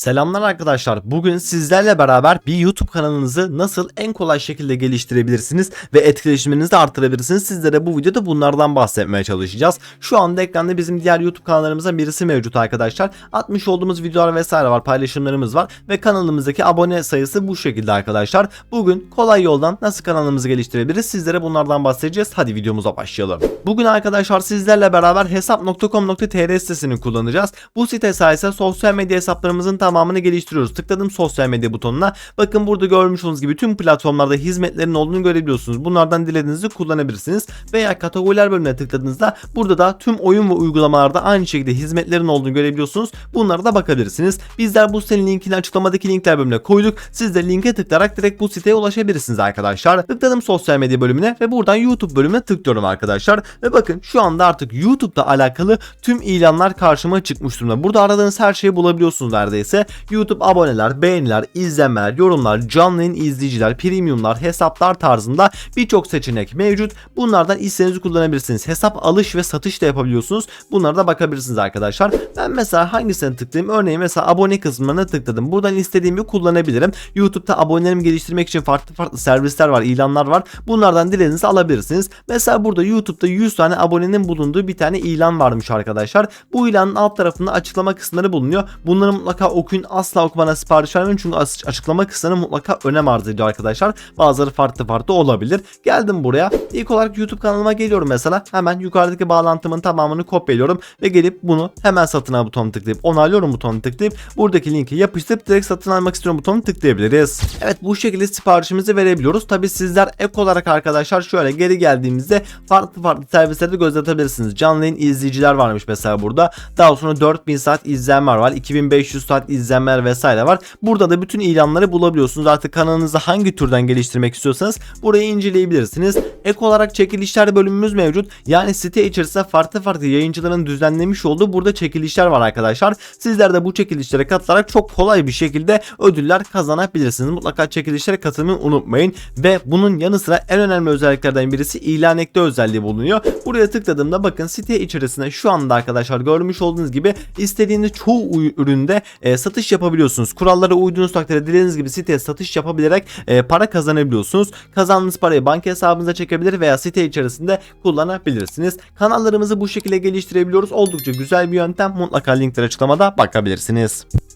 Selamlar arkadaşlar. Bugün sizlerle beraber bir YouTube kanalınızı nasıl en kolay şekilde geliştirebilirsiniz ve etkileşiminizi artırabilirsiniz. Sizlere bu videoda bunlardan bahsetmeye çalışacağız. Şu anda ekranda bizim diğer YouTube kanallarımızdan birisi mevcut arkadaşlar. Atmış olduğumuz videolar vesaire var, paylaşımlarımız var ve kanalımızdaki abone sayısı bu şekilde arkadaşlar. Bugün kolay yoldan nasıl kanalımızı geliştirebiliriz sizlere bunlardan bahsedeceğiz. Hadi videomuza başlayalım. Bugün arkadaşlar sizlerle beraber hesap.com.tr sitesini kullanacağız. Bu site sayesinde sosyal medya hesaplarımızın tamamını geliştiriyoruz. Tıkladım sosyal medya butonuna. Bakın burada görmüş olduğunuz gibi tüm platformlarda hizmetlerin olduğunu görebiliyorsunuz. Bunlardan dilediğinizi kullanabilirsiniz. Veya kategoriler bölümüne tıkladığınızda burada da tüm oyun ve uygulamalarda aynı şekilde hizmetlerin olduğunu görebiliyorsunuz. Bunlara da bakabilirsiniz. Bizler bu sitenin linkini açıklamadaki linkler bölümüne koyduk. Siz de linke tıklayarak direkt bu siteye ulaşabilirsiniz arkadaşlar. Tıkladım sosyal medya bölümüne ve buradan YouTube bölümüne tıklıyorum arkadaşlar. Ve bakın şu anda artık YouTube'da alakalı tüm ilanlar karşıma çıkmış durumda. Burada aradığınız her şeyi bulabiliyorsunuz neredeyse. YouTube aboneler, beğeniler, izlenmeler, yorumlar, canlı yayın izleyiciler, premiumlar, hesaplar tarzında birçok seçenek mevcut. Bunlardan istediğinizi kullanabilirsiniz. Hesap alış ve satış da yapabiliyorsunuz. Bunlara da bakabilirsiniz arkadaşlar. Ben mesela hangisine tıklayayım? Örneğin mesela abone kısmına tıkladım. Buradan istediğimi kullanabilirim. YouTube'da abonelerimi geliştirmek için farklı farklı servisler var, ilanlar var. Bunlardan dilediğinizi alabilirsiniz. Mesela burada YouTube'da 100 tane abonenin bulunduğu bir tane ilan varmış arkadaşlar. Bu ilanın alt tarafında açıklama kısımları bulunuyor. Bunları mutlaka okuyun. Asla okumana sipariş vermeyin çünkü açıklama kısmını mutlaka önem arz ediyor arkadaşlar. Bazıları farklı farklı olabilir. Geldim buraya. İlk olarak YouTube kanalıma geliyorum mesela. Hemen yukarıdaki bağlantımın tamamını kopyalıyorum ve gelip bunu hemen satın al butonuna tıklayıp onaylıyorum butonuna tıklayıp buradaki linki yapıştırıp direkt satın almak istiyorum butonuna tıklayabiliriz. Evet bu şekilde siparişimizi verebiliyoruz. Tabi sizler ek olarak arkadaşlar şöyle geri geldiğimizde farklı farklı servisleri de gözetebilirsiniz. Canlı yayın izleyiciler varmış mesela burada. Daha sonra 4000 saat izlenmeler var. 2500 saat izlenmeler vesaire var. Burada da bütün ilanları bulabiliyorsunuz. Artık kanalınızı hangi türden geliştirmek istiyorsanız burayı inceleyebilirsiniz. Ek olarak çekilişler bölümümüz mevcut. Yani site içerisinde farklı farklı yayıncıların düzenlemiş olduğu burada çekilişler var arkadaşlar. Sizler de bu çekilişlere katılarak çok kolay bir şekilde ödüller kazanabilirsiniz. Mutlaka çekilişlere katılmayı unutmayın. Ve bunun yanı sıra en önemli özelliklerden birisi ilan ekle özelliği bulunuyor. Buraya tıkladığımda bakın site içerisinde şu anda arkadaşlar görmüş olduğunuz gibi istediğiniz çoğu üründe e, satış yapabiliyorsunuz. Kurallara uyduğunuz takdirde dilediğiniz gibi siteye satış yapabilerek e, para kazanabiliyorsunuz. Kazandığınız parayı banka hesabınıza çekebilir veya site içerisinde kullanabilirsiniz. Kanallarımızı bu şekilde geliştirebiliyoruz. Oldukça güzel bir yöntem. Mutlaka linkler açıklamada bakabilirsiniz.